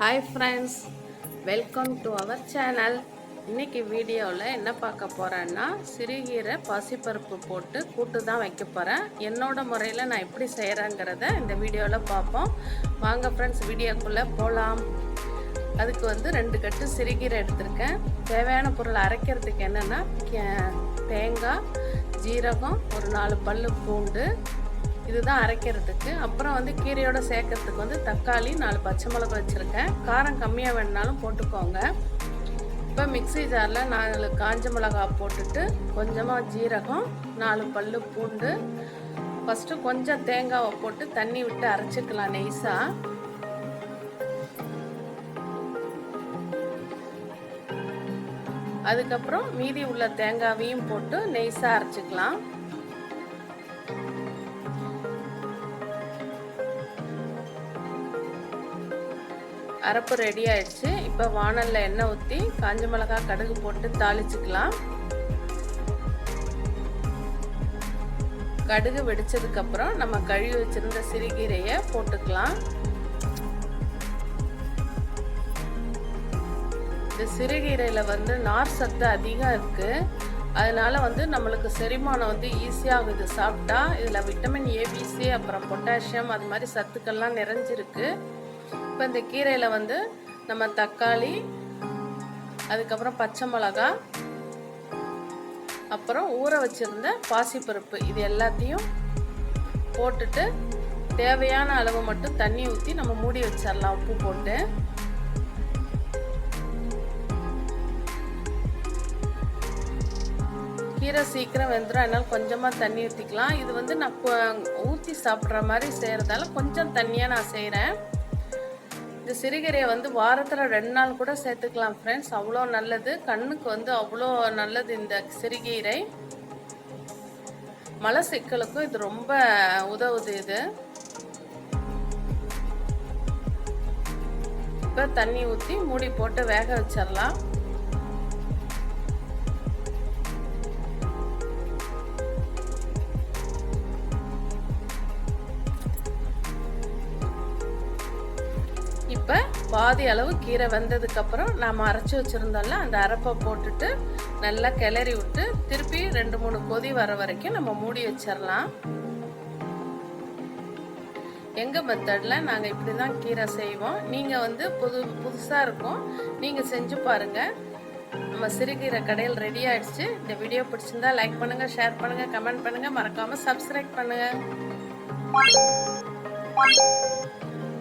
Hi friends welcome to our channel இன்னைக்கு வீடியோவில் என்ன பார்க்க போகிறேன்னா சிறுகீரை பாசிப்பருப்பு போட்டு கூட்டு தான் வைக்க போகிறேன் என்னோட முறையில் நான் எப்படி செய்கிறேங்கிறத இந்த வீடியோவில் பார்ப்போம். வாங்க ஃப்ரெண்ட்ஸ் வீடியோக்குள்ளே போகலாம் அதுக்கு வந்து ரெண்டு கட்டு சிறுகீரை எடுத்திருக்கேன். தேவையான பொருள் அரைக்கிறதுக்கு என்னென்னா தேங்காய் ஜீரகம் ஒரு நாலு பல் பூண்டு இதுதான் அரைக்கிறதுக்கு. அப்புறம் வந்து கீரையோட சேர்க்கறதுக்கு வந்து தக்காளி நாலு பச்சை மிளகா வச்சுருக்கேன். காரம் கம்மியாக வேணுனாலும் போட்டுக்கோங்க. இப்போ மிக்ஸி ஜாரில் நாலு காஞ்ச மிளகா போட்டுட்டு கொஞ்சமாக ஜீரகம் நாலு பல்லு பூண்டு. ஃபஸ்ட்டு கொஞ்சம் தேங்காவை போட்டு தண்ணி விட்டு அரைச்சிக்கலாம் நெய்ஸாக அதுக்கப்புறம் மீதி உள்ள தேங்காவையும் போட்டு நெய்ஸாக அரைச்சிக்கலாம். அரைப்பு ரெடி ஆயிடுச்சு. இப்போ வானலில் எண்ணெய் ஊற்றி காஞ்ச மிளகாய் கடுகு போட்டு தாளிச்சுக்கலாம். கடுகு வெடிச்சதுக்கப்புறம் நம்ம கழுவி வச்சிருந்த சிறுகீரையை போட்டுக்கலாம். இந்த சிறுகீரையில் வந்து நார் சத்து அதிகம் இருக்குது அதனால வந்து நம்மளுக்கு செரிமானம் வந்து ஈஸியாகுது சாப்பிட்டா இதில் விட்டமின் ஏபிசி அப்புறம் பொட்டாசியம் அது மாதிரி சத்துக்கள்லாம் நிறைஞ்சிருக்கு. இப்போ இந்த கீரையில் வந்து நம்ம தக்காளி அதுக்கப்புறம் பச்சை மிளகா அப்புறம் ஊற வச்சுருந்த பாசிப்பருப்பு. இது எல்லாத்தையும் போட்டுட்டு தேவையான அளவு மட்டும் தண்ணி ஊற்றி நம்ம மூடி வச்சிடலாம் உப்பு போட்டு. கீரை சீக்கிரம் வெந்துடும் அதனால் கொஞ்சமாக தண்ணி ஊற்றிக்கலாம் இது வந்து நான் ஊற்றி சாப்பிட்ற மாதிரி செய்கிறதால கொஞ்சம் தண்ணியாக நான் செய்கிறேன் இந்த சிறுகீரையை வந்து வாரத்தில் ரெண்டு நாள் கூட சேர்த்துக்கலாம் ஃப்ரெண்ட்ஸ் அவ்வளோ நல்லது. கண்ணுக்கு வந்து அவ்வளோ நல்லது இந்த சிறுகீரை. மலை சிக்கலுக்கும் இது ரொம்ப உதவுது இது. இப்போ தண்ணி ஊற்றி மூடி போட்டு வேக வச்சிடலாம் இப்போ பாதி அளவு கீரை வெந்ததுக்கப்புறம் நாம் அரைச்சி வச்சுருந்தோம்ல அந்த அரைப்பை போட்டுட்டு நல்லா கிளறி விட்டு திருப்பி ரெண்டு மூணு கொதி வர வரைக்கும் நம்ம மூடி வச்சிடலாம் எங்கள் மெத்தடில் நாங்கள் இப்படி தான் கீரை செய்வோம். நீங்கள் வந்து புது புதுசாக இருக்கும். நீங்கள் செஞ்சு பாருங்கள் நம்ம சிறுகீரை கடையில் ரெடி ஆயிடுச்சு. இந்த வீடியோ பிடிச்சிருந்தா லைக் பண்ணுங்கள் ஷேர் பண்ணுங்கள் கமெண்ட் பண்ணுங்கள் மறக்காமல் சப்ஸ்கிரைப் பண்ணுங்கள்